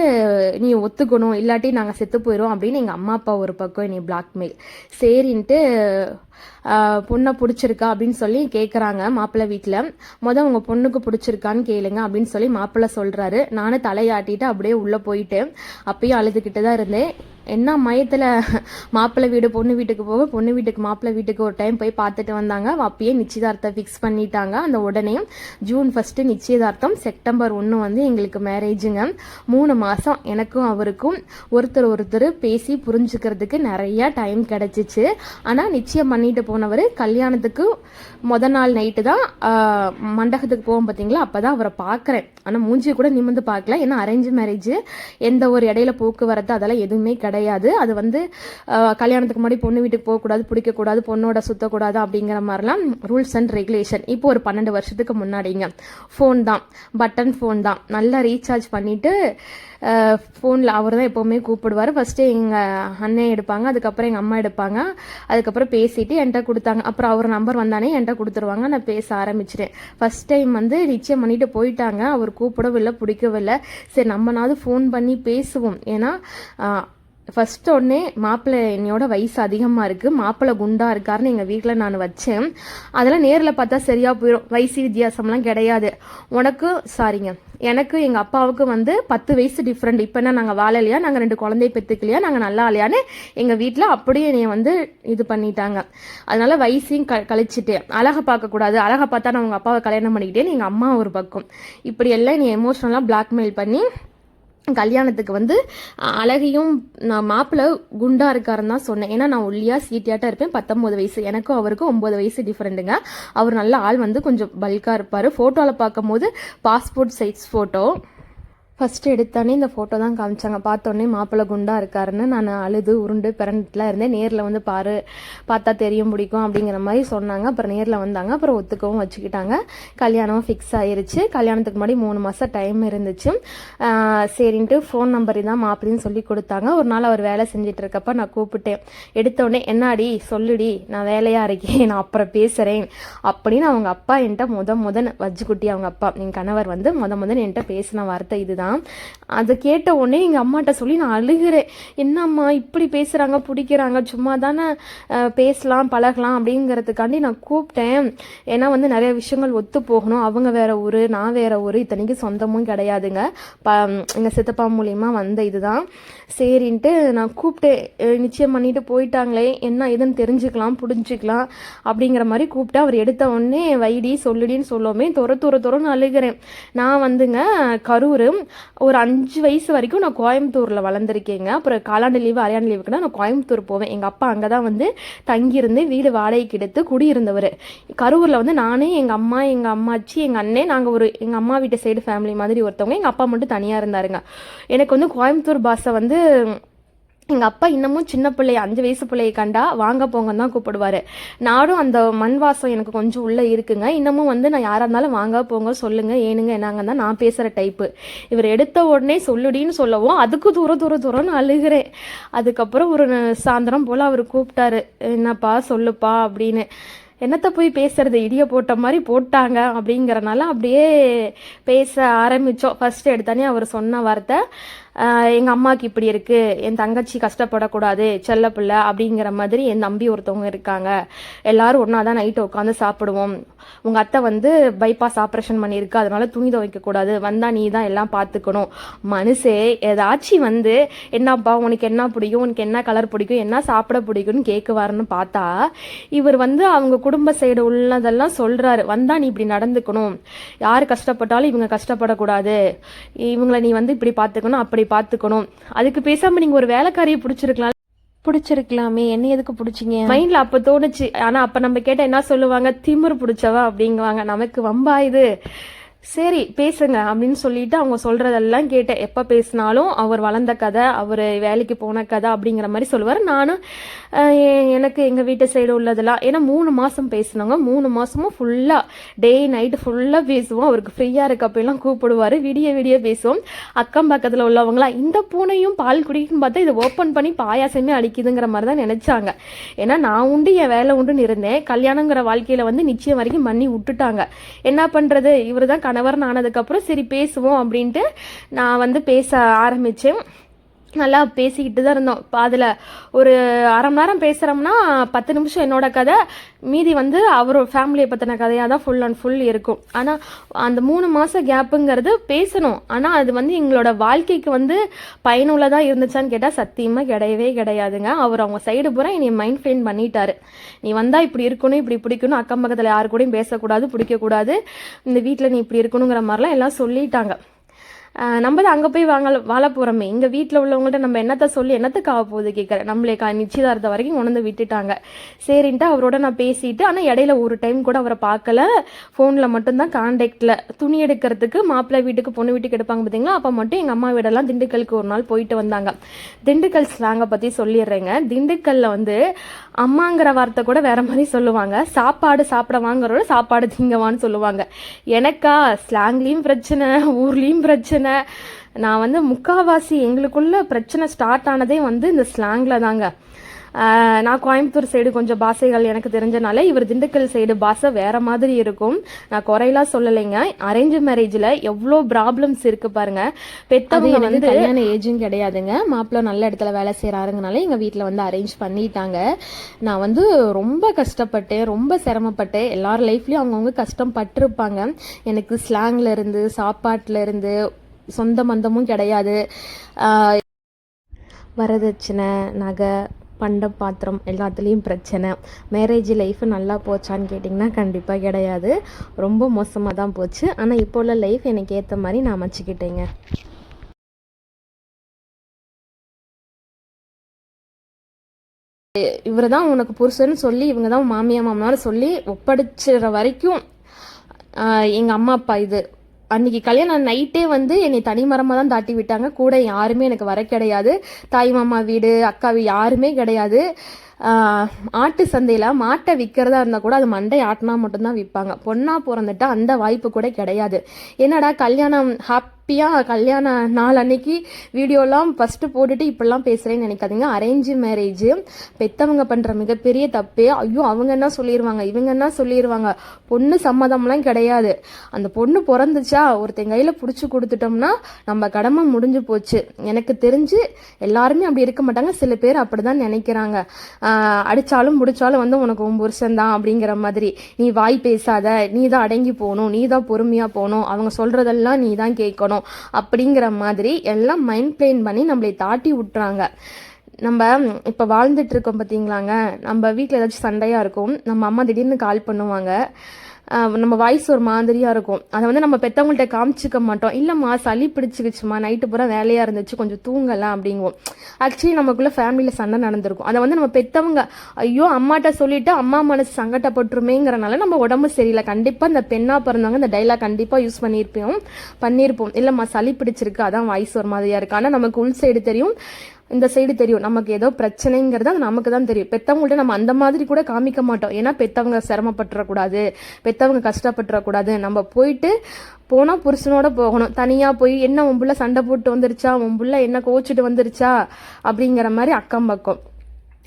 நீ ஒத்துக்கணும் இல்லாட்டி நாங்கள் செத்து போயிடும் அப்படின்னு எங்கள் அம்மா அப்பா ஒரு பக்கம் நீ பிளாக்மெயில் சரின்ட்டு பொண்ணை பிடிச்சிருக்கா அப்படின்னு சொல்லி கேட்குறாங்க மாப்பிள்ளை வீட்டில் மொதல் உங்கள் பொண்ணுக்கு பிடிச்சிருக்கான்னு கேளுங்க அப்படின்னு சொல்லி மாப்பிள்ளை சொல்கிறாரு நானும் தலையாட்டிட்டு அப்படியே உள்ளே போயிட்டு அப்பயும் அழுதுகிட்டு தான் இருந்தேன். என்ன மயத்தில் மாப்பிள்ளை வீடு பொண்ணு வீட்டுக்கு போக பொண்ணு வீட்டுக்கு மாப்பிள்ளை வீட்டுக்கு ஒரு டைம் போய் பார்த்துட்டு வந்தாங்க. அப்பயே நிச்சயதார்த்தம் ஃபிக்ஸ் பண்ணிட்டாங்க. அந்த உடனே ஜூன் ஃபஸ்ட்டு நிச்சயதார்த்தம் செப்டம்பர் ஒன்று வந்து எங்களுக்கு மேரேஜுங்க மூணு மாதம் எனக்கும் அவருக்கும் ஒருத்தர் ஒருத்தர் பேசி புரிஞ்சுக்கிறதுக்கு நிறையா டைம் கிடச்சிச்சு. ஆனால் நிச்சயம் பண்ணிட்டு போனவர் கல்யாணத்துக்கு முத நாள் நைட்டு தான் மண்டபத்துக்கு போவோம் பார்த்தீங்களா அப்போ தான் அவரை பார்க்குறேன் ஆனால் மூஞ்சியை கூட நிமிர்ந்து பார்க்கல. ஏன்னா அரேஞ்ச் மேரேஜ் எந்த ஒரு இடையில போக்குவரத்து அதெல்லாம் எதுவுமே கிடையாது. அது வந்து கல்யாணத்துக்கு முன்னாடி பொண்ணு வீட்டுக்கு போகக்கூடாது பிடிக்கக்கூடாது பொண்ணோட சுத்தக்கூடாது அப்படிங்கிற மாதிரிலாம் ரூல்ஸ் அண்ட் ரெகுலேஷன் இப்போ ஒரு பன்னெண்டு வருஷத்துக்கு முன்னாடிங்க. ஃபோன் தான். பட்டன் ஃபோன் தான். நல்லா ரீசார்ஜ் பண்ணிவிட்டு ஃபோனில் அவர் தான் எப்போவுமே கூப்பிடுவார். ஃபஸ்ட்டு எங்கள் அண்ணன் எடுப்பாங்க அதுக்கப்புறம் எங்கள் அம்மா எடுப்பாங்க. அதுக்கப்புறம் பேசிட்டு என்கிட்ட கொடுத்தாங்க. அப்புறம் அவர் நம்பர் வந்தானே என்கிட்ட கொடுத்துருவாங்க. நான் பேச ஆரம்பிச்சிட்டேன். ஃபஸ்ட் டைம் வந்து நிச்சயம் பண்ணிட்டு போயிட்டாங்க. அவர் கூப்பிடவும் இல்லை பிடிக்கவும் இல்லை சரி நம்மனாவது ஃபோன் பண்ணி பேசுவோம். ஏன்னா ஃபஸ்ட் உடனே மாப்பிள்ளை என்னையோட வயசு அதிகமாக இருக்குது மாப்பிள்ளை குண்டாக இருக்காருன்னு எங்கள் வீட்டில் நான் வச்சேன். அதெல்லாம் நேரில் பார்த்தா சரியாக போயிடும் வயசு வித்தியாசம்லாம் கிடையாது. உனக்கு சாரிங்க எனக்கு எங்கள் அப்பாவுக்கு வந்து பத்து வயசு டிஃப்ரெண்ட் இப்போ என்ன நாங்கள் வாழலையா? நாங்கள் ரெண்டு குழந்தைய பெற்றுக்கலையா? நாங்கள் நல்லா இல்லையான்னு எங்கள் வீட்டில் அப்படியே என்னை வந்து இது பண்ணிட்டாங்க. அதனால வயசையும் க கழிச்சிட்டு அழகை பார்க்கக்கூடாது. அழகை பார்த்தா நான் உங்கள் அப்பாவை கல்யாணம் பண்ணிக்கிட்டேன்னு எங்கள் அம்மா ஒரு பக்கம். இப்படி எல்லாம் என்னை எமோஷ்னலாக பிளாக்மெயில் பண்ணி கல்யாணத்துக்கு வந்து அழகையும் நான் மாப்பிள்ளை குண்டா இருக்காருன்னு தான் சொன்னேன். ஏன்னா நான் ஒல்லியா சீட்டியாட்டா இருப்பேன். பத்தொன்பது வயசு. எனக்கும் அவருக்கும் ஒன்பது வயசு டிஃப்ரெண்ட்டுங்க அவர் நல்ல ஆள் வந்து கொஞ்சம் பல்காக இருப்பார். ஃபோட்டோவில் பார்க்கும்போது பாஸ்போர்ட் சைஸ் ஃபோட்டோ ஃபஸ்ட்டு எடுத்தோடனே இந்த ஃபோட்டோ தான் காமிச்சாங்க. பார்த்தோன்னே மாப்பிள்ளை குண்டாக இருக்காருன்னு நான் அழுது உருண்டு பிறண்டுலாம் இருந்தேன். நேரில் வந்து பாரு பார்த்தா தெரியும் பிடிக்கும் அப்படிங்கிற மாதிரி சொன்னாங்க. அப்புறம் நேரில் வந்தாங்க. அப்புறம் ஒத்துக்கவும் வச்சுக்கிட்டாங்க. கல்யாணம் ஃபிக்ஸ் ஆயிருச்சு. கல்யாணத்துக்கு முன்னாடி மூணு மாதம் டைம் இருந்துச்சு. சரின்ட்டு ஃபோன் நம்பர் தான் மாப்பிள்ளைன்னு சொல்லி கொடுத்தாங்க. ஒரு நாள் அவர் வேலை செஞ்சுட்டு இருக்கப்ப நான் கூப்பிட்டேன். எடுத்தோடனே என்னாடி? சொல்லுடி. நான் வேலையாக இருக்கேன். நான் அப்புறம் பேசுகிறேன் அப்படின்னு அவங்க அப்பா என்கிட்ட முத முதன் வஜ்ஜுக்குட்டி அவங்க அப்பா என் கணவர் வந்து முத முதன் என்கிட்ட பேசின வார்த்தை இதுதான். அதை கேட்ட உடனே எங்கள் அம்மாட்ட சொல்லி நான் அழுகிறேன். என்னம்மா இப்படி பேசுகிறாங்க பிடிக்கிறாங்க சும்மா தானே பேசலாம் பழகலாம் அப்படிங்கிறதுக்காண்டி நான் கூப்பிட்டேன். ஏன்னா வந்து நிறைய விஷயங்கள் ஒத்து போகணும். அவங்க வேற ஊர் நான் வேற ஊர். இத்தனைக்கு சொந்தமும் கிடையாதுங்க. ப எங்கள் சித்தப்பா மூலியமாக வந்த இதுதான். சரின்ட்டு நான் கூப்பிட்டேன் நிச்சயம் பண்ணிட்டு போயிட்டாங்களே என்ன ஏதுன்னு தெரிஞ்சுக்கலாம் புரிஞ்சுக்கலாம் அப்படிங்கிற மாதிரி கூப்பிட்டு அவர் எடுத்த உடனே வைடி சொல்லுடின்னு சொல்லவுமே துர துர துறன்னு அழுகிறேன். நான் வந்துங்க கரூர் ஒரு அஞ்சு வயசு வரைக்கும் நான் கோயம்புத்தூரில் வளர்ந்துருக்கேங்க. அப்புறம் காலாண்டு லீவு அரையாண்டு லீவுக்குனா நான் கோயம்புத்தூர் போவேன். எங்கள் அப்பா அங்கே தான் வந்து தங்கியிருந்து வீடு வாடகைக்கு எடுத்து குடியிருந்தவர். கரூரில் வந்து நானே எங்கள் அம்மா எங்கள் அம்மாச்சி எங்கள் அண்ணே நாங்கள் ஒரு எங்கள் அம்மா வீட்டு சைடு ஃபேமிலி மாதிரி ஒருத்தவங்க. எங்கள் அப்பா மட்டும் தனியாக இருந்தாருங்க. எனக்கு வந்து கோயம்புத்தூர் பாஷை வந்து வந்து எங்கள் அப்பா இன்னமும் சின்ன பிள்ளை அஞ்சு வயசு பிள்ளையை கண்டா வாங்க போங்கன்னு தான் கூப்பிடுவாரு. நானும் அந்த மண் வாசம் எனக்கு கொஞ்சம் உள்ளே இருக்குங்க. இன்னமும் வந்து நான் யாராக இருந்தாலும் வாங்க போங்க சொல்லுங்க ஏனுங்க என்னங்க தான் நான் பேசுகிற டைப்பு இவர் எடுத்த உடனே சொல்லுடின்னு சொல்லவும் அதுக்கு தூரம் தூரம் தூரம்னு அழுகிறேன். அதுக்கப்புறம் ஒரு சாயந்தரம் போல் அவர் கூப்பிட்டாரு. என்னப்பா சொல்லுப்பா அப்படின்னு. என்னத்தை போய் பேசுறது? இடிய போட்ட மாதிரி போட்டாங்க அப்படிங்கிறனால அப்படியே பேச ஆரம்பித்தோம் ஃபர்ஸ்ட் எடுத்தானே அவர் சொன்ன வார்த்தை. எங்கள் அம்மாவுக்கு இப்படி இருக்குது என் தங்கச்சி கஷ்டப்படக்கூடாது செல்ல பிள்ளை அப்படிங்கிற மாதிரி என் தம்பி ஒருத்தவங்க இருக்காங்க. எல்லாரும் ஒன்றா தான் நைட்டு உட்காந்து சாப்பிடுவோம். உங்கள் அத்தை வந்து பைபாஸ் ஆப்ரேஷன் பண்ணியிருக்கு அதனால துணி துவைக்கக்கூடாது வந்தால் நீ தான் எல்லாம் பார்த்துக்கணும் மனுஷே ஏதாச்சும் வந்து என்னப்பா உனக்கு என்ன பிடிக்கும் உனக்கு என்ன கலர் பிடிக்கும் என்ன சாப்பிட பிடிக்கும்னு கேட்குவாருன்னு பார்த்தா இவர் வந்து அவங்க குடும்ப சைடு உள்ளதெல்லாம் சொல்கிறாரு வந்தால் நீ இப்படி நடந்துக்கணும். யார் கஷ்டப்பட்டாலும் இவங்க கஷ்டப்படக்கூடாது. இவங்களை நீ வந்து இப்படி பார்த்துக்கணும் அப்படி பார்த்துக்கணும். அதுக்கு பேசாமல் நீங்கள் ஒரு வேலைக்காரியை பிடிச்சிருக்கலாம். பிடிச்சிருக்கலாமே. என்ன எதுக்கு பிடிச்சிங்க? மைண்ட்ல அப்ப தோணுச்சு. ஆனா அப்ப நம்ம கேட்ட என்ன சொல்லுவாங்க? திமிரு பிடிச்சவா? அப்படிங்குவாங்க. நமக்கு வம்பா இது. சரி பேசுங்க அப்படின்னு சொல்லிட்டு அவங்க சொல்றதெல்லாம் கேட்டேன். எப்ப பேசினாலும் அவர் வளர்ந்த கதை அவர் வேலைக்கு போன கதை அப்படிங்கிற மாதிரி சொல்லுவார். நானும் எனக்கு எங்க வீட்டு சைடு உள்ளதெல்லாம் ஏன்னா மூணு மாசம் பேசினவங்க மூணு மாசமும் ஃபுல்லா டே நைட்டு ஃபுல்லா பேசுவோம். அவருக்கு ஃப்ரீயா இருக்கப்பெல்லாம் கூப்பிடுவாரு. விடிய விடிய பேசுவோம். அக்கம் பக்கத்துல உள்ளவங்களா இந்த பூனையும் பால் குடிக்கும் பார்த்தா இதை ஓப்பன் பண்ணி பாயாசமே அடிக்குதுங்கிற மாதிரி தான் நினைச்சாங்க. ஏன்னா நான் உண்டு என் வேலை உண்டுன்னு இருந்தேன். கல்யாணங்கிற வாழ்க்கையில வந்து நிச்சயம் வரைக்கும் பண்ணி விட்டுட்டாங்க. என்ன பண்றது? இவர் தான் கணவர் ஆனதுக்கப்புறம் சரி பேசுவோம் அப்படின்ட்டு நான் வந்து பேச ஆரம்பிச்சேன். நல்லா பேசிக்கிட்டு தான் இருந்தோம். இப்போ அதில் ஒரு அரை மணி நேரம் பேசுகிறோம்னா பத்து நிமிஷம் என்னோட கதை. மீதி வந்து அவரோட ஃபேமிலியை பற்றின கதையாக தான் ஃபுல் அண்ட் ஃபுல் இருக்கும். ஆனால் அந்த மூணு மாதம் கேப்புங்கிறது பேசணும். ஆனால் அது வந்து எங்களோட வாழ்க்கைக்கு வந்து பயனுள்ளதாக இருந்துச்சான்னு கேட்டால் சத்தியமாக கிடையவே கிடையாதுங்க. அவர் அவங்க சைடு பூரா என்னை மைண்ட் ஃப்ரெண்ட் பண்ணிட்டாரு. நீ வந்தால் இப்படி இருக்கணும் இப்படி பிடிக்கணும். அக்கம் பக்கத்தில் யாரு கூடயும் பேசக்கூடாது பிடிக்கக்கூடாது. இந்த வீட்டில் நீ இப்படி இருக்கணுங்கிற மாதிரிலாம் எல்லாம் சொல்லிட்டாங்க. நம்ம தான் அங்கே போய் வாங்க வாழ போகிறோமே எங்கள் வீட்டில் உள்ளவங்கள்ட்ட நம்ம என்னத்த சொல்லி என்னத்துக்கு ஆக போகுது கேட்குறேன் நம்மளே கா நிச்சயதார்த்தம் வரைக்கும் கொண்டு வந்து விட்டுட்டாங்க. சரின்ட்டு அவரோட நான் பேசிட்டு ஆனால் இடையில ஒரு டைம் கூட அவரை பார்க்கல. ஃபோனில் மட்டும்தான் காண்டாக்டில் துணி எடுக்கிறதுக்கு மாப்பிள்ளை வீட்டுக்கு பொண்ணு வீட்டுக்கு எடுப்பாங்க பார்த்தீங்களா அப்போ மட்டும் எங்கள் அம்மா வீடெல்லாம் திண்டுக்கலுக்கு ஒரு நாள் போயிட்டு வந்தாங்க. திண்டுக்கல் ஸ்லாங்கை பற்றி சொல்லிடுறேங்க. திண்டுக்கல்ல வந்து அம்மாங்கிற வார்த்தை கூட வேற மாதிரி சொல்லுவாங்க. சாப்பாடு சாப்பிட வாங்குறோட சாப்பாடு திங்கவான்னு சொல்லுவாங்க. எனக்கா ஸ்லாங்லேயும் பிரச்சனை ஊர்லேயும் பிரச்சனை. நான் வந்து முக்காவாசி எங்களுக்குள்ள பிரச்சனை ஸ்டார்ட் ஆனதே வந்து இந்த ஸ்லாங்கில் தாங்க. நான் கோயம்புத்தூர் சைடு கொஞ்சம் பாஷைகள் எனக்கு தெரிஞ்சனால இவர் திண்டுக்கல் சைடு பாஷை வேற மாதிரி இருக்கும். நான் குறையெல்லாம் சொல்லலைங்க. அரேஞ்ச் மேரேஜில் எவ்வளோ ப்ராப்ளம்ஸ் இருக்கு பாருங்க. பெத்தவங்க வந்து கல்யாண ஏஜும் கிடையாதுங்க. மாப்பிள்ளை நல்ல இடத்துல வேலை செய்கிறாருங்கனால எங்கள் வீட்டில் வந்து அரேஞ்ச் பண்ணிட்டாங்க. நான் வந்து ரொம்ப கஷ்டப்பட்டேன் ரொம்ப சிரமப்பட்டேன். எல்லார் லைஃப்லேயும் அவங்கவுங்க கஷ்டம் பட்டிருப்பாங்க. எனக்கு ஸ்லாங்ல இருந்து சாப்பாட்டுல இருந்து சொந்த மந்தமும் கிடையாது. வரதட்சணை நகை பண்ட பாத்திரம் எல்லாத்துலேயும் பிரச்சனை. மேரேஜ் லைஃப் நல்லா போச்சான்னு கேட்டிங்கன்னா கண்டிப்பாக கிடையாது. ரொம்ப மோசமாக தான் போச்சு. ஆனால் இப்போ உள்ள லைஃப் எனக்கு ஏற்ற மாதிரி நான் அமைச்சிக்கிட்டேங்க. இவர் தான் உனக்கு புருஷன்னு சொல்லி இவங்க தான் மாமியா மாமனார் சொல்லி ஒப்படைச்சிற வரைக்கும் எங்கள் அம்மா அப்பா இது. அன்னைக்கு கல்யாணம் நைட்டே வந்து என்னை தனிமரமாக தான் தாட்டி விட்டாங்க கூட யாருமே எனக்கு வர கிடையாது. தாய் மாமா வீடு அக்கா வீடு யாருமே கிடையாது. ஆட்டு சந்தையில் மாட்டை விற்கிறதா இருந்தால் கூட அது மண்டை ஆட்டினா மட்டும்தான் விற்பாங்க. பொண்ணாக பிறந்துட்டா அந்த வாய்ப்பு கூட கிடையாது. என்னடா கல்யாணம் ஹாப்பியாக கல்யாண நாள் அன்னைக்கு வீடியோலாம் ஃபஸ்ட்டு போட்டுட்டு இப்படிலாம் பேசுகிறேன்னு நினைக்காதீங்க. அரேஞ்ச் மேரேஜ் பெத்தவங்க பண்ணுற மிகப்பெரிய தப்பே. ஐயோ அவங்க என்ன சொல்லிடுவாங்க இவங்க என்ன சொல்லிடுவாங்க பொண்ணு சம்மதம்லாம் கிடையாது. அந்த பொண்ணு பிறந்துச்சா? ஒருத்தன் கையில் பிடிச்சி கொடுத்துட்டோம்னா நம்ம கடமை முடிஞ்சு போச்சு. எனக்கு தெரிஞ்சு எல்லாருமே அப்படி இருக்க மாட்டாங்க. சில பேர் அப்படிதான் நினைக்கிறாங்க. அடித்தாலும் அடிச்சாலும் முடிச்சாலும் வந்து உனக்கு உன் புருஷன் தான் அப்படிங்கிற மாதிரி. நீ வாய் பேசாத நீ தான் அடங்கி போகணும் நீ தான் பொறுமையாக போகணும் அவங்க சொல்கிறதெல்லாம் நீ தான் கேட்கணும் அப்படிங்கிற மாதிரி எல்லாம் மைண்ட் பிளேன் பண்ணி நம்மளை தாட்டி விட்டுறாங்க. நம்ம இப்போ வாழ்ந்துட்டு இருக்கோம் பார்த்தீங்களாங்க நம்ம வீட்டில் ஏதாச்சும் சண்டையாக இருக்கும் நம்ம அம்மா திடீர்னு கால் பண்ணுவாங்க. நம்ம வாய்ஸ் ஒரு மாதிரியா இருக்கும். அதை வந்து நம்ம பெற்றவங்கள்ட்ட காமிச்சிக்க மாட்டோம். இல்லைம்மா சளி பிடிச்சிக்கிச்சுமா நைட்டு பூரா வேலையாக இருந்துச்சு கொஞ்சம் தூங்கலாம் அப்படிங்குவோம். ஆக்சுவலி நமக்குள்ளே ஃபேமிலியில் சண்டை நடந்திருக்கும். அதை வந்து நம்ம பெற்றவங்க ஐயோ அம்மாட்ட சொல்லிவிட்டு அம்மா மனசு சங்கடப்பட்டுருமேங்கிறனால நம்ம உடம்பு சரியில்லை. கண்டிப்பாக இந்த பெண்ணாக பிறந்தவங்க இந்த டைலாக் கண்டிப்பாக யூஸ் பண்ணியிருப்போம் பண்ணியிருப்போம். இல்லைம்மா சளி பிடிச்சிருக்கு அதான் வாய்ஸ் ஒரு மாதிரியாக இருக்குது ஆனால் நமக்கு உள் சைடு தெரியும். இந்த சைடு தெரியும். நமக்கு ஏதோ பிரச்சனைங்கிறது அது நமக்கு தான் தெரியும். பெற்றவங்கள்ட்ட நம்ம அந்த மாதிரி கூட காமிக்க மாட்டோம். ஏன்னா பெற்றவங்க சிரமப்பட்டுறக்கூடாது. பெற்றவங்க கஷ்டப்பட்டுறக்கூடாது. நம்ம போயிட்டு போனால் புருஷனோட போகணும். தனியாக போய் என்ன உன் சண்டை போட்டு வந்துருச்சா? உன் என்ன கோச்சிட்டு வந்துருச்சா? அப்படிங்கிற மாதிரி அக்கம் பக்கம்.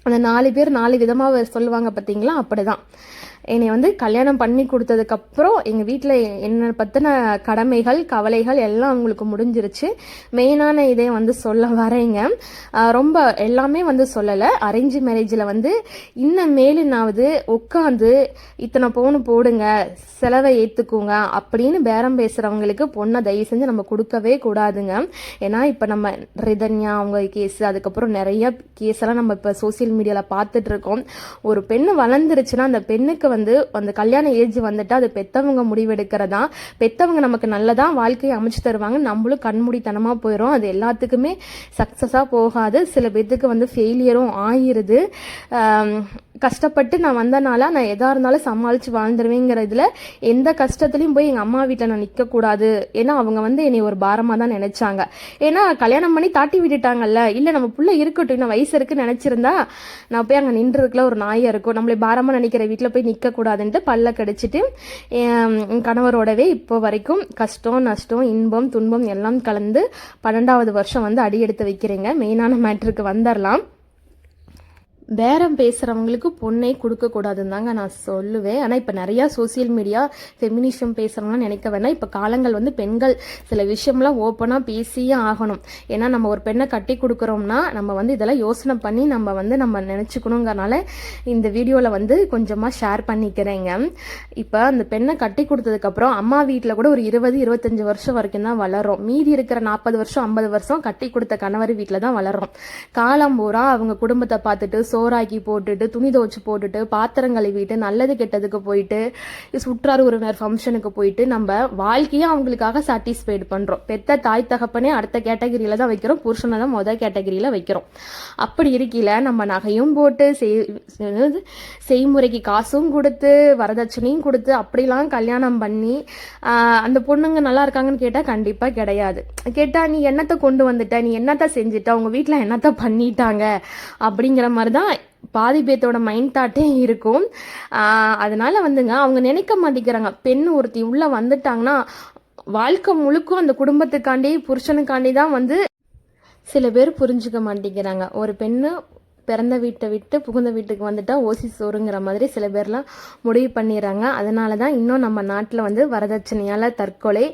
அந்த நாலு பேர் நாலு விதமாக சொல்லுவாங்க பார்த்தீங்களா அப்படிதான். என்னை வந்து கல்யாணம் பண்ணி கொடுத்ததுக்கப்புறம் எங்கள் வீட்டில் என்னை பற்றின கடமைகள் கவலைகள் எல்லாம் அவங்களுக்கு முடிஞ்சிருச்சு. மெயினான இதே வந்து சொல்ல வரேங்க. ரொம்ப எல்லாமே வந்து சொல்லலை. அரேஞ்ச் மேரேஜில் வந்து இன்னும் மேலினாவது உட்காந்து இத்தனை பவுன் போடுங்க செலவை ஏற்றுக்குங்க அப்படின்னு பேரம் பேசுகிறவங்களுக்கு பொண்ணை தயவு செஞ்சு நம்ம கொடுக்கவே கூடாதுங்க. ஏன்னா இப்போ நம்ம ரிதன்யா அவங்க கேஸ் அதுக்கப்புறம் நிறைய கேஸ் எல்லாம் நம்ம இப்போ சோசியல் மீடியாவில் பார்த்துட்ருக்கோம் ஒரு பெண்ணு வளர்ந்துருச்சுன்னா அந்த பெண்ணுக்கு வந்து அந்த கல்யாண ஏஜ் வந்துட்டு அது பெத்தவங்க முடிவெடுக்கிறதா? பெத்தவங்க நமக்கு நல்லதா வாழ்க்கையை அமைச்சு தருவாங்க நம்மளும் கண்மூடித்தனமாக போயிடும் அது எல்லாத்துக்குமே சக்ஸஸாக போகாது. சில பேர்த்துக்கு வந்து ஃபெயிலியரும் ஆயிடுது. கஷ்டப்பட்டு நான் வந்தனால நான் எதாக இருந்தாலும் சமாளித்து வாழ்ந்துருவேங்கிறதுல எந்த கஷ்டத்துலையும் போய் எங்கள் அம்மா வீட்டில் நான் நிற்கக்கூடாது ஏன்னா அவங்க வந்து என்னை ஒரு பாரமாக தான் நினைச்சாங்க. ஏன்னா கல்யாணம் பண்ணி தாட்டி விட்டுட்டாங்கல்ல. இல்லை நம்ம பிள்ளை இருக்கட்டும். இன்னும் வயசு இருக்குன்னு நினச்சிருந்தா நான் போய் அங்கே நின்றுருக்கல ஒரு நாயாக இருக்கும். நம்மளை பாரமாக நினைக்கிற வீட்டில் போய் நிற்கக்கூடாதுன்ட்டு பல்ல கடிச்சிட்டு என் என் கணவரோடவே இப்போ வரைக்கும் கஷ்டம் நஷ்டம் இன்பம் துன்பம் எல்லாம் கலந்து பன்னெண்டாவது வருஷம் வந்து அடி எடுத்து வைக்கிறேங்க மெயினான மேட்ருக்கு வந்துடலாம் பேரம் பேசுகிறவங்களுக்கு பொண்ணை கொடுக்கக்கூடாதுன்னு தாங்க நான் சொல்லுவேன். ஆனால் இப்போ நிறையா சோசியல் மீடியா ஃபெமினிஷம் பேசுகிறவங்களாம் நினைக்க வேணாம் இப்போ காலங்கள் வந்து பெண்கள். சில விஷயம்லாம் ஓப்பனாக பேசியே ஆகணும். ஏன்னா நம்ம ஒரு பெண்ணை கட்டி கொடுக்குறோம்னா நம்ம வந்து இதெல்லாம் யோசனை பண்ணி நம்ம வந்து நம்ம நினச்சிக்கணுங்கிறனால இந்த வீடியோவில் வந்து கொஞ்சமாக ஷேர் பண்ணிக்கிறேங்க. இப்போ அந்த பெண்ணை கட்டி கொடுத்ததுக்கப்புறம் அம்மா வீட்டில் கூட ஒரு இருபது இருபத்தஞ்சி வருஷம் வரைக்கும் தான் வளரும். மீதி இருக்கிற நாற்பது வருஷம் ஐம்பது வருஷம் கட்டி கொடுத்த கணவர் வீட்டில் தான் வளரும். காலம் பூரா அவங்க குடும்பத்தை பார்த்துட்டு சோறாக்கி போட்டுட்டு துணி துவச்சு போட்டுட்டு பாத்திரம் கழுவிட்டு நல்லது கெட்டதுக்கு போயிட்டு சுற்றார் உறவினர் ஃபங்க்ஷனுக்கு போயிட்டு நம்ம வாழ்க்கையை அவங்களுக்காக சாட்டிஸ்ஃபைடு பண்ணுறோம் பெத்த தாய் தகப்பனே அடுத்த கேட்டகரியில் தான் வைக்கிறோம். புருஷனை தான் மொதல் கேட்டகரியில் வைக்கிறோம். அப்படி இருக்கையில் நம்ம நகையும் போட்டு செய் செய்முறைக்கு காசும் கொடுத்து வரதட்சணையும் கொடுத்து அப்படிலாம் கல்யாணம் பண்ணி அந்த பொண்ணுங்க நல்லா இருக்காங்கன்னு கேட்டால் கண்டிப்பாக கிடையாது. கேட்டால் நீ என்னத்தை கொண்டு வந்துட்ட? நீ என்னத்தை செஞ்சுட்ட? உங்கள் வீட்டில் என்னத்தை பண்ணிட்டாங்க? அப்படிங்கிற மாதிரி தான் பாதி பேத்தோட மைண்ட் தாட்டே இருக்கும். அதனால் அதனால வந்துங்க அவங்க நினைக்க மாட்டேங்கிறாங்க. பெண் ஒருத்தி உள்ள வந்துட்டாங்கன்னா வாழ்க்கை முழுக்கும் அந்த குடும்பத்துக்காண்டி புருஷனுக்காண்டி தான் வந்து சில பேர் புரிஞ்சுக்க மாட்டேங்கிறாங்க. ஒரு பெண்ணு பிறந்த வீட்டை விட்டு புகுந்த வீட்டுக்கு வந்துட்டால் ஓசி சோறுங்கிற மாதிரி சில பேர்லாம் முடிவு பண்ணிடுறாங்க. அதனால தான் இன்னும் நம்ம நாட்டில் வந்து வரதட்சணையால் தற்கொலை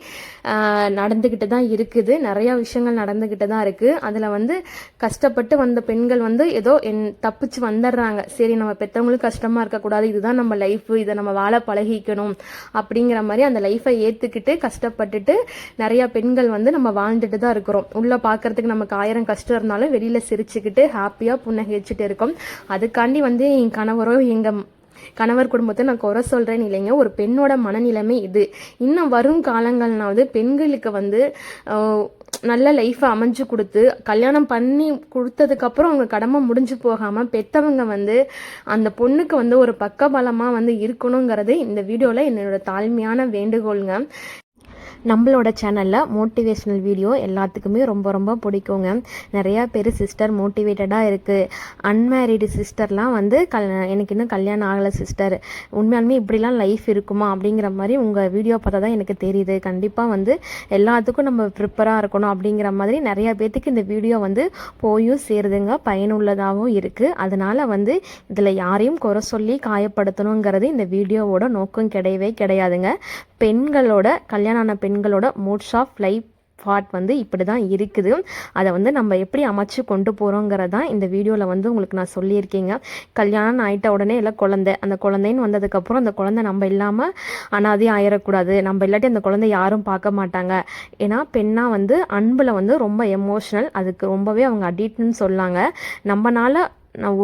நடந்துக்கிட்டு தான் இருக்குது. நிறையா விஷயங்கள் நடந்துக்கிட்டு தான் இருக்குது அதில் வந்து கஷ்டப்பட்டு வந்த பெண்கள் வந்து ஏதோ என் தப்பிச்சு வந்துடுறாங்க. சரி நம்ம பெற்றவங்களும் கஷ்டமாக இருக்கக்கூடாது. இதுதான் நம்ம லைஃப் இதை நம்ம வாழ பழகிக்கணும் அப்படிங்கிற மாதிரி அந்த லைஃப்பை ஏற்றுக்கிட்டு கஷ்டப்பட்டுட்டு நிறையா பெண்கள் வந்து நம்ம வாழ்ந்துட்டு தான் இருக்கிறோம். உள்ளே பார்க்கறதுக்கு நமக்கு ஆயிரம் கஷ்டம் இருந்தாலும் வெளியில் சிரிச்சுக்கிட்டு ஹாப்பியாக புன்னகை புன்னகைச்சிட்டு இருக்கோம். அதுக்காண்டி வந்து என் கணவரோ எங்கள் கணவர் குடும்பத்தை நான் குறை சொல்கிறேன் இல்லைங்க. ஒரு பெண்ணோட மனநிலைமை இது. இன்னும் வரும் காலங்கள்னாவது பெண்களுக்கு வந்து நல்ல லைஃப்பை அமைஞ்சு கொடுத்து கல்யாணம் பண்ணி கொடுத்ததுக்கப்புறம் அவங்க கடமை முடிஞ்சு போகாமல் பெற்றவங்க வந்து அந்த பொண்ணுக்கு வந்து ஒரு பக்கபலமாக வந்து இருக்கணுங்கிறது இந்த வீடியோவில் என்னோட தாழ்மையான வேண்டுகோளுங்க. நம்மளோட சேனலில் மோட்டிவேஷ்னல் வீடியோ எல்லாத்துக்குமே ரொம்ப ரொம்ப பிடிக்குங்க. நிறையா பேர் சிஸ்டர் மோட்டிவேட்டடாக இருக்குது அன்மேரிடு சிஸ்டர்லாம் வந்து கல் எனக்கு இன்னும் கல்யாணம் ஆகலை சிஸ்டர் உண்மையாலுமே இப்படிலாம் லைஃப் இருக்குமா அப்படிங்கிற மாதிரி உங்கள் வீடியோ பார்த்தா தான் எனக்கு தெரியுது. கண்டிப்பாக வந்து எல்லாத்துக்கும் நம்ம ப்ரிப்பராக இருக்கணும் அப்படிங்கிற மாதிரி நிறையா பேர்த்துக்கு இந்த வீடியோ வந்து போயும் சேருதுங்க. பயனுள்ளதாகவும் இருக்குது அதனால் வந்து இதில் யாரையும் குறை சொல்லி காயப்படுத்தணுங்கிறது இந்த வீடியோவோட நோக்கம் கிடையவே கிடையாதுங்க. பெண்களோட கல்யாணம் ஆன பெண்களோட மோட்ஸ் ஆஃப் லைஃப் பார்ட் வந்து இப்படி தான் இருக்குது. அதை வந்து நம்ம எப்படி அமைச்சு கொண்டு போகிறோங்கிறது தான் இந்த வீடியோவில் வந்து உங்களுக்கு நான் சொல்லியிருக்கேங்க. கல்யாணம் ஆயிட்ட உடனே எல்லாம் குழந்தை. அந்த குழந்தைன்னு வந்ததுக்கப்புறம் அந்த குழந்தை நம்ம இல்லாமல் அனாதையும் ஆயிடக்கூடாது நம்ம இல்லாட்டி அந்த குழந்தை யாரும் பார்க்க மாட்டாங்க. ஏன்னா பெண்ணாக வந்து அன்பில் வந்து ரொம்ப எமோஷ்னல் அதுக்கு ரொம்பவே அவங்க அடிக்ட்னு சொல்லாங்க. நம்மனால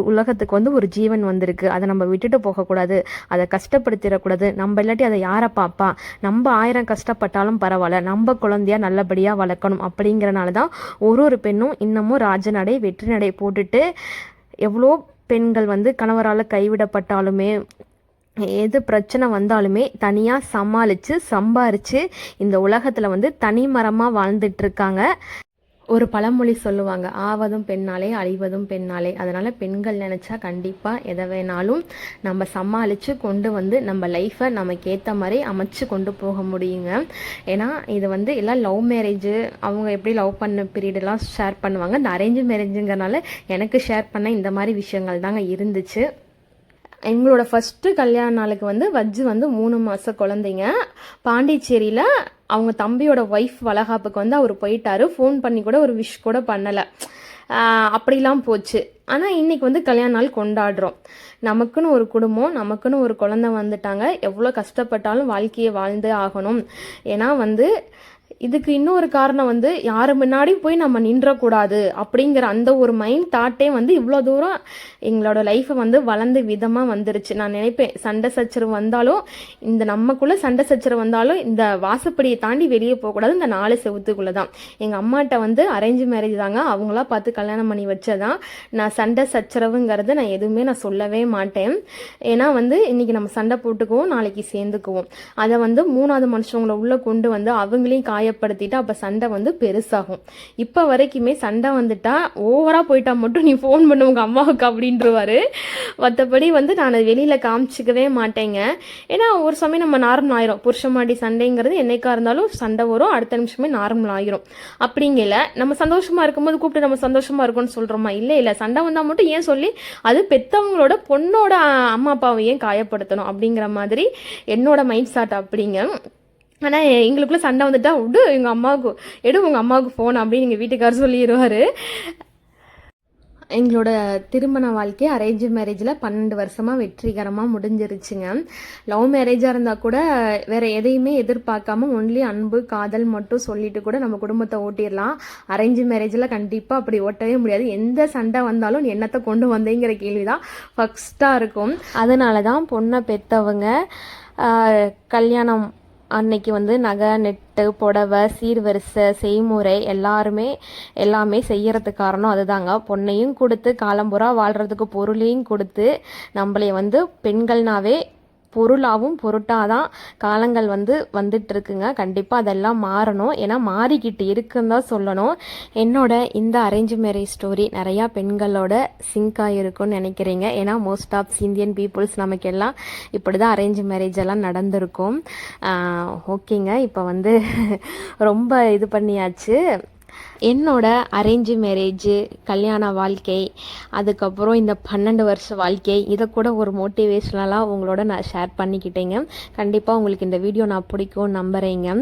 உலகத்துக்கு வந்து ஒரு ஜீவன் வந்திருக்கு. அதை நம்ம விட்டுட்டு போகக்கூடாது. அதை கஷ்டப்படுத்திடக்கூடாது. நம்ம இல்லாட்டி அதை யாரை பார்ப்பா நம்ம ஆயிரம் கஷ்டப்பட்டாலும் பரவாயில்ல. நம்ம குழந்தையாக நல்லபடியாக வளர்க்கணும் அப்படிங்கிறனால தான் ஒரு ஒரு பெண்ணும் இன்னமும் ராஜநடை வெற்றி நடை போட்டுட்டு எவ்வளோ பெண்கள் வந்து கணவரால் கைவிடப்பட்டாலுமே எது பிரச்சனை வந்தாலுமே தனியாக சமாளித்து சம்பாரித்து இந்த உலகத்தில் வந்து தனி மரமாக வாழ்ந்துட்டுருக்காங்க ஒரு பழமொழி சொல்லுவாங்க ஆவதும் பெண்ணாலே அழிவதும் பெண்ணாலே. அதனால் பெண்கள் நினச்சா கண்டிப்பாக எதை வேணாலும் நம்ம சமாளித்து கொண்டு வந்து நம்ம லைஃப்பை நமக்கு ஏற்ற மாதிரி அமைச்சு கொண்டு போக முடியுங்க. ஏன்னா இது வந்து எல்லாம் லவ் மேரேஜு அவங்க எப்படி லவ் பண்ண பீரியடெல்லாம் ஷேர் பண்ணுவாங்க. இந்த அரேஞ்ச் மேரேஜுங்கிறனால எனக்கு ஷேர் பண்ண இந்த மாதிரி விஷயங்கள் தாங்க இருந்துச்சு. எங்களோட ஃபஸ்ட்டு கல்யாண நாளுக்கு வந்து வஜ்ஜு வந்து மூணு மாத குழந்தைங்க. பாண்டிச்சேரியில் அவங்க தம்பியோட ஒய்ஃப் வளகாப்புக்கு வந்து அவர் போயிட்டாரு. ஃபோன் பண்ணி கூட ஒரு விஷ் கூட பண்ணலை. அப்படிலாம் போச்சு. ஆனால் இன்றைக்கி வந்து கல்யாண நாள் கொண்டாடுறோம். நமக்குன்னு ஒரு குடும்பம் நமக்குன்னு ஒரு குழந்தை வந்துட்டாங்க. எவ்வளோ கஷ்டப்பட்டாலும் வாழ்க்கையை வாழ்ந்தே ஆகணும். ஏன்னா வந்து இதுக்கு இன்னொரு காரணம் வந்து யார் முன்னாடி போய் நம்ம நின்றக்கூடாது அப்படிங்கிற அந்த ஒரு மைண்ட் தாட்டே வந்து இவ்வளோ தூரம் எங்களோட லைஃப்பை வந்து வளர்ந்த விதமாக வந்துருச்சு. நான் நினைப்பேன் சண்டை சச்சரவு வந்தாலும் இந்த நமக்குள்ளே சண்டை சச்சரவு வந்தாலும் இந்த வாசப்படியை தாண்டி வெளியே போகக்கூடாது. இந்த நாலு செவத்துக்குள்ளே தான் எங்கள் அம்மாட்ட வந்து அரேஞ்ச் மேரேஜ் தாங்க. அவங்களா பார்த்து கல்யாணம் பண்ணி வச்சதான் நான் சண்டை சச்சரவுங்கிறது நான் எதுவுமே நான் சொல்லவே மாட்டேன். ஏன்னா வந்து இன்னைக்கு நம்ம சண்டை போட்டுக்குவோம் நாளைக்கு சேர்ந்துக்குவோம். அதை வந்து மூணாவது மனுஷங்களை உள்ளே கொண்டு வந்து அவங்களையும் காயப்படுத்திட்டு அப்போ சண்டை வந்து பெருசாகும். இப்போ வரைக்குமே சண்டை வந்துட்டா ஓவராக போயிட்டா மட்டும் நீ ஃபோன் பண்ணு உங்கள் அம்மாவுக்கு அப்படின்றவாரு. மற்றபடி வந்து நான் வெளியில் காமிச்சிக்கவே மாட்டேங்க. ஏன்னா ஒரு சமயம் நம்ம நார்மல் ஆயிரும். புருஷமாடி சண்டைங்கிறது என்னைக்கா இருந்தாலும் சண்டை வரும் அடுத்த நிமிஷமே நார்மல் ஆயிரும். அப்படிங்கல நம்ம சந்தோஷமா இருக்கும்போது கூப்பிட்டு நம்ம சந்தோஷமா இருக்கோம்னு சொல்றோமா? இல்லை இல்லை. சண்டை வந்தால் மட்டும் ஏன் சொல்லி அது பெத்தவங்களோட பொண்ணோட அம்மா அப்பாவை ஏன் காயப்படுத்தணும் அப்படிங்கிற மாதிரி என்னோட மைண்ட் செட் அப்படிங்க. ஆனால் எங்களுக்குள்ள சண்டை வந்துட்டா விடு எங்கள் அம்மாவுக்கு எடு உங்கள் அம்மாவுக்கு ஃபோன் அப்படின்னு எங்கள் வீட்டுக்காரர் சொல்லிடுவார் எங்களோட திருமண வாழ்க்கை அரேஞ்ச் மேரேஜில் பன்னெண்டு வருஷமாக வெற்றிகரமாக முடிஞ்சிருச்சுங்க. லவ் மேரேஜாக இருந்தால் கூட வேறு எதையுமே எதிர்பார்க்காம ஒன்லி அன்பு காதல் மட்டும் சொல்லிட்டு கூட நம்ம குடும்பத்தை ஓட்டிடலாம். அரேஞ்ச் மேரேஜில் கண்டிப்பாக அப்படி ஓட்டவே முடியாது. எந்த சண்டை வந்தாலும் என்னத்தை கொண்டு வந்தேங்கிற கேள்வி தான் ஃபஸ்ட்டாக இருக்கும். அதனால தான் பொண்ணை பெற்றவங்க கல்யாணம் அன்னைக்கு வந்து நகை நெட்டு புடவை சீர்வரிசை செய்முறை எல்லாருமே எல்லாமே செய்யறதுக்கு காரணம் அதுதாங்க. பொண்ணையும் கொடுத்து காலம்புறா வாழ்கிறதுக்கு பொருளையும் கொடுத்து நம்மளை வந்து பெண்கள்னாவே பொருளாகவும் பொருட்டாதான் காலங்கள் வந்து வந்துட்டு இருக்குங்க கண்டிப்பாக அதெல்லாம் மாறணும். ஏன்னா மாறிக்கிட்டு இருக்குன்னு தான் சொல்லணும். என்னோட இந்த அரேஞ்ச் மேரேஜ் ஸ்டோரி நிறையா பெண்களோட சிங்காக இருக்கும்னு நினைக்கிறீங்க. ஏன்னா மோஸ்ட் ஆஃப் இந்தியன் பீப்புள்ஸ் நமக்கு எல்லாம் இப்படி தான் அரேஞ்ச் மேரேஜ் எல்லாம் நடந்திருக்கும். ஓகேங்க. இப்போ வந்து ரொம்ப இது பண்ணியாச்சு. என்னோட அரேஞ்சு மேரேஜு கல்யாண வாழ்க்கை அதுக்கப்புறம் இந்த பன்னெண்டு வருஷ வாழ்க்கை இதை கூட ஒரு மோட்டிவேஷ்னலாக உங்களோட நான் ஷேர் பண்ணிக்கிட்டேங்க. கண்டிப்பாக உங்களுக்கு இந்த வீடியோ நான் பிடிக்கும் நம்புகிறேங்க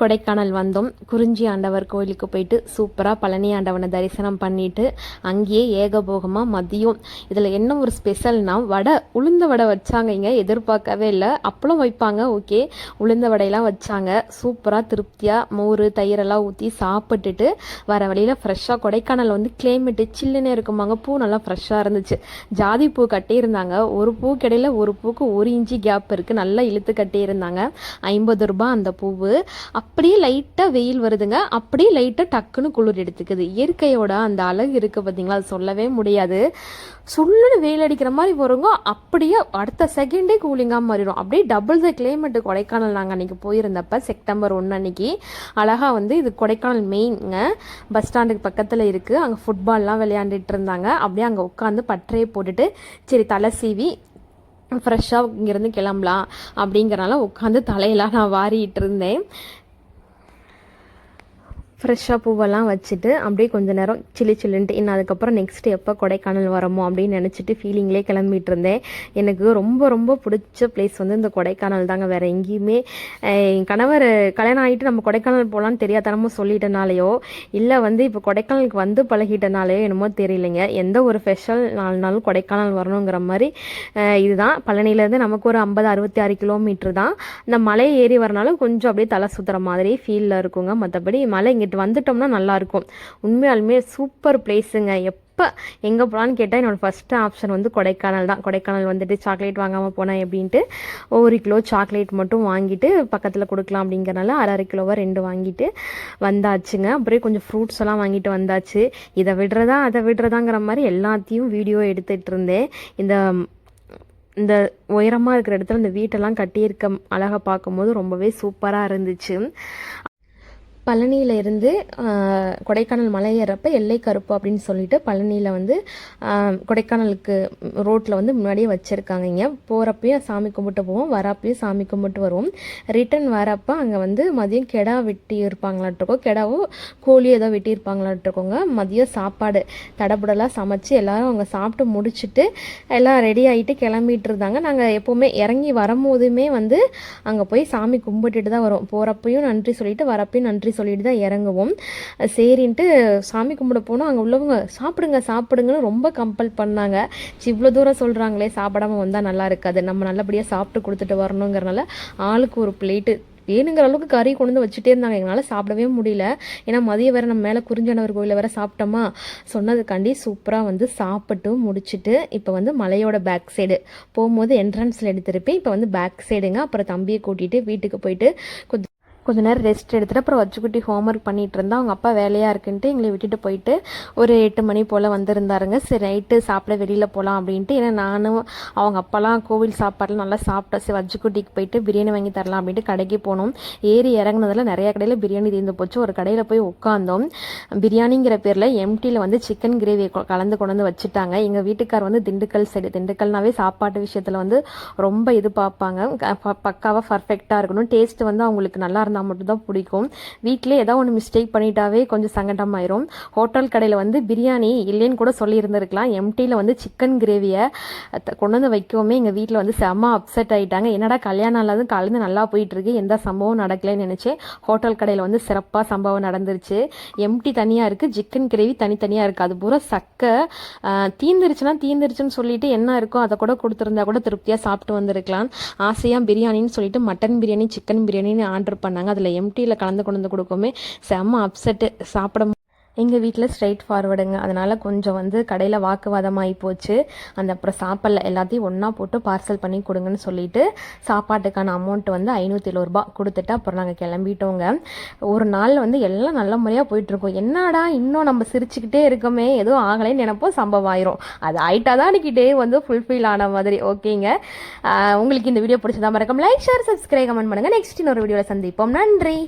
கொடைக்கானல் வந்தோம். குறிஞ்சி ஆண்டவர் கோயிலுக்கு போயிட்டு சூப்பராக பழனி ஆண்டவனை தரிசனம் பண்ணிவிட்டு அங்கேயே ஏகபோகமாக மதியம். இதில் என்ன ஒரு ஸ்பெஷல்னால் வடை உளுந்த வடை வச்சாங்க இங்கே எதிர்பார்க்கவே இல்லை. அப்பளம் வைப்பாங்க ஓகே உளுந்த வடையெல்லாம் வச்சாங்க. சூப்பராக திருப்தியாக மோர் தயிரெல்லாம் ஊற்றி சாப்பிட்டுட்டு வர வழியில் ஃப்ரெஷ்ஷாக கொடைக்கானல் வந்து கிளைமேட்டு சில்லுன்னு இருக்குமாங்க. பூ நல்லா ஃப்ரெஷ்ஷாக இருந்துச்சு. ஜாதி பூ கட்டியிருந்தாங்க. ஒரு பூ கிடையில ஒரு பூக்கு ஒரு இன்ச்சு கேப் இருக்குது நல்லா இழுத்து கட்டியிருந்தாங்க. ஐம்பது ரூபாய் அந்த பூவு. அப்படியே லைட்டாக வெயில் வருதுங்க. அப்படியே லைட்டாக டக்குன்னு குளிர் எடுத்துக்குது. இயற்கையோட அந்த அழகு இருக்குது பார்த்தீங்களா அது சொல்லவே முடியாது. சுள்ளுன்னு வெயில் அடிக்கிற மாதிரி வருங்க. அப்படியே அடுத்த செகண்டே கூலிங்காக மாறிடும். அப்படியே டபுள் த கிளைமேட்டு கொடைக்கானல் நாங்கள் அன்றைக்கி போயிருந்தப்ப செப்டம்பர் ஒன்று அன்னைக்கு. அழகாக வந்து இது கொடைக்கானல் மெயின்ங்க பஸ் ஸ்டாண்டுக்கு பக்கத்தில் இருக்குது அங்கே ஃபுட்பால்லாம் விளையாண்டுட்டு இருந்தாங்க. அப்படியே அங்கே உட்காந்து பட்டறையை போட்டுட்டு சரி தலை சீவி ஃப்ரெஷ்ஷாக இங்கேருந்து கிளம்பலாம். அப்படிங்கிறனால உட்காந்து தலையெல்லாம் நான் வாரிட்டு இருந்தேன். ஃப்ரெஷ்ஷாக பூவெல்லாம் வச்சுட்டு அப்படியே கொஞ்ச நேரம் சில்லி சில்லுன்ட்டு இன்னும் அதுக்கப்புறம் நெக்ஸ்ட் எப்போ கொடைக்கானல் வரமோ அப்படின்னு நினச்சிட்டு ஃபீலிங்லேயே கிளம்பிட்டு இருந்தேன். எனக்கு ரொம்ப ரொம்ப பிடிச்ச பிளேஸ் வந்து இந்த கொடைக்கானல் தாங்க. வேறு எங்கேயுமே என் கணவர் கல்யாணம் ஆகிட்டு நம்ம கொடைக்கானல் போகலான்னு தெரியாதனமும் சொல்லிட்டனாலேயோ இல்லை வந்து இப்போ கொடைக்கானலுக்கு வந்து பழகிட்டனாலேயோ என்னமோ தெரியலைங்க. எந்த ஒரு ஸ்பெஷல் நாலு நாளும் கொடைக்கானல் வரணுங்கிற மாதிரி இதுதான். பழனியிலேருந்து நமக்கு ஒரு ஐம்பது அறுபத்தி ஆறு கிலோமீட்டர் தான். இந்த மலை ஏறி வரனாலும் கொஞ்சம் அப்படியே தலை சுற்றுற மாதிரி ஃபீலில் இருக்குங்க. மற்றபடி மலை இங்கே இங்கிட்டு வந்துட்டோம்னா நல்லாயிருக்கும் உண்மையாலுமே சூப்பர் பிளேஸுங்க எப்போ எங்கே போகலான்னு கேட்டால் என்னோடய ஃபஸ்ட்டு ஆப்ஷன் வந்து கொடைக்கானல் தான். கொடைக்கானல் வந்துட்டு சாக்லேட் வாங்காமல் போனேன் அப்படின்ட்டு ஒரு கிலோ சாக்லேட் மட்டும் வாங்கிட்டு பக்கத்தில் கொடுக்கலாம் அப்படிங்கிறனால அரை அரை கிலோவாக ரெண்டு வாங்கிட்டு வந்தாச்சுங்க. அப்புறம் கொஞ்சம் ஃப்ரூட்ஸ் எல்லாம் வாங்கிட்டு வந்தாச்சு. இதை விடுறதா அதை விடுறதாங்கிற மாதிரி எல்லாத்தையும் வீடியோ எடுத்துகிட்டு இருந்தேன். இந்த இந்த உயரமாக இருக்கிற இடத்துல இந்த வீட்டெல்லாம் கட்டியிருக்க அழகாக பார்க்கும்போது ரொம்பவே சூப்பராக இருந்துச்சு. பழனியில இருந்து கொடைக்கானல் மலை ஏறப்ப எல்லை கருப்பு அப்படின்னு சொல்லிட்டு பழனியில் வந்து கொடைக்கானலுக்கு ரோட்டில் வந்து முன்னாடியே வச்சுருக்காங்க இங்கே. போகிறப்பையும் சாமி கும்பிட்டு போவோம் வரப்பையும் சாமி கும்பிட்டு வருவோம். ரிட்டர்ன் வரப்போ அங்கே வந்து மதியம் கெடா வெட்டி இருப்பாங்களாட்டிருக்கோம் கெடாவோ கோழி ஏதோ வெட்டி இருப்பாங்களாட்டிருக்கோங்க மதியம் சாப்பாடு தடபுடலாக சமைச்சு எல்லோரும் அவங்க சாப்பிட்டு முடிச்சுட்டு எல்லாம் ரெடி ஆகிட்டு கிளம்பிட்டு இருந்தாங்க நாங்கள் எப்போவுமே இறங்கி வரும்போதுமே வந்து அங்கே போய் சாமி கும்பிட்டுட்டு தான் வரோம். போகிறப்பையும் நன்றி சொல்லிட்டு வரப்பையும் நன்றி சொல்லிட்டு தான் இறங்குவோம் சரின்ட்டு சாமி கும்பிட போனோம். அங்கே உள்ளவங்க சாப்பிடுங்க சாப்பிடுங்கன்னு ரொம்ப கம்பல் பண்ணாங்க. இவ்வளோ தூரம் சொல்கிறாங்களே சாப்பிடாம வந்தால் நல்லா இருக்காது. நம்ம நல்லபடியாக சாப்பிட்டு கொடுத்துட்டு வரணுங்கிறனால ஆளுக்கு ஒரு பிளேட்டு வேணுங்கிற அளவுக்கு கறி கொண்டு வந்து வச்சுட்டே இருந்தாங்க. எங்களால் சாப்பிடவே முடியல. ஏன்னா மதியம் வேறு நம்ம மேலே குறிஞ்சனவர் கோயிலில் வேறு சாப்பிட்டோமா? சொன்னதுக்காண்டி சூப்பராக வந்து சாப்பிட்டு முடிச்சுட்டு இப்போ வந்து மலையோட பேக் சைடு போகும்போது என்ட்ரன்ஸில் எடுத்திருப்பேன். இப்போ வந்து பேக் சைடுங்க அப்புறம் தம்பியை கூட்டிகிட்டு வீட்டுக்கு போயிட்டு கொஞ்சம் கொஞ்ச நேரம் ரெஸ்ட் எடுத்துகிட்டு அப்புறம் வச்சுக்குட்டி ஹோம்ஒர்க் பண்ணிகிட்டு இருந்தா அவங்க அப்பா வேலையாக இருக்குன்ட்டு எங்களை விட்டுட்டு போயிட்டு ஒரு எட்டு மணி போல் வந்திருந்தாருங்க. சரி நைட்டு சாப்பிட வெளியில் போகலாம் அப்படின்ட்டு. ஏன்னா நானும் அவங்க அப்பாலாம் கோவில் சாப்பாடுலாம் நல்லா சாப்பிட்டா சரி வச்சுக்குட்டிக்கு போயிட்டு பிரியாணி வாங்கி தரலாம் அப்படின்ட்டு கடைக்கு போனோம். ஏறி இறங்குனதில் நிறைய கடையில் பிரியாணி தீர்ந்து போச்சு. ஒரு கடையில் போய் உட்காந்தோம் பிரியாணிங்கிற பேரில் எம்டியில் வந்து சிக்கன் கிரேவி கலந்து கொண்டு வந்து வச்சுட்டாங்க. எங்கள் வீட்டுக்கார் வந்து திண்டுக்கல் சைடு திண்டுக்கல்னாவே சாப்பாட்டு விஷயத்தில் வந்து ரொம்ப இது பார்ப்பாங்க. பக்காவாக ப- பர்ஃபெக்டாக இருக்கணும். டேஸ்ட் வந்து அவங்களுக்கு நல்லா இருந்தால் மட்டும்தான் பிடிக்கும். வீட்டிலே ஏதாவது ஒன்று மிஸ்டேக் பண்ணிட்டாவே கொஞ்சம் சங்கடமாயிரும். ஹோட்டல் கடையில் வந்து பிரியாணி இல்லைன்னு கூட சொல்லியிருந்திருக்கலாம். எம்டியில் வந்து சிக்கன் கிரேவியை கொண்டு வந்து வைக்கவுமே எங்கள் வீட்டில் வந்து செம்ம அப்செட் ஆகிட்டாங்க என்னடா கல்யாணம் இல்லாத கலந்து நல்லா போயிட்டுருக்கு. எந்த சம்பவம் நடக்கலைன்னு நினச்சேன் ஹோட்டல் கடையில் வந்து சிறப்பாக சம்பவம் நடந்துருச்சு. எம்டி தனியாக இருக்குது சிக்கன் கிரேவி தனித்தனியாக இருக்குது அது பூரா சக்கை ஆஹ், தீந்துருச்சுன்னா தீந்துருச்சுன்னு சொல்லிட்டு என்ன இருக்கோ அதை கூட கொடுத்துருந்தா கூட திருப்தியாக சாப்பிட்டு வந்திருக்கலாம். ஆசையாக பிரியாணின்னு சொல்லிட்டு மட்டன் பிரியாணி சிக்கன் பிரியாணின்னு ஆர்டர் பண்ணாங்க. அதில் எம்டியில் கலந்து கொண்டு வந்து கொடுக்கவுமே செம்ம அப்செட்டு சாப்பிட எங்கள் வீட்டில் ஸ்ட்ரைட் ஃபார்வர்டுங்க அதனால் கொஞ்சம் வந்து கடையில் வாக்குவாதமாகி போச்சு. அந்த அப்புறம் சாப்பிடல எல்லாத்தையும் ஒன்றா போட்டு பார்சல் பண்ணி கொடுங்கன்னு சொல்லிட்டு சாப்பாட்டுக்கான அமௌண்ட் வந்து ஐநூற்றி ரூபா கொடுத்துட்டு அப்புறம் நாங்கள் கிளம்பிட்டோங்க. ஒரு நாள் வந்து எல்லாம் நல்ல முறையாக போயிட்டுருக்கோம் என்னடா இன்னும் நம்ம சிரிச்சுக்கிட்டே இருக்கோமே எதுவும் ஆகலைன்னு நினைப்போம் சம்பவம் ஆயிரும். அது ஆயிட்டா தான் அன்றைக்கி டே வந்து ஃபுல்ஃபில் ஆன மாதிரி. ஓகேங்க. உங்களுக்கு இந்த வீடியோ பிடிச்சதா மறக்காம லைக் ஷேர் சப்ஸ்கிரைப் கமெண்ட் பண்ணுங்கள் நெக்ஸ்ட் இன்னொரு வீடியோவில் சந்திப்போம். நன்றி.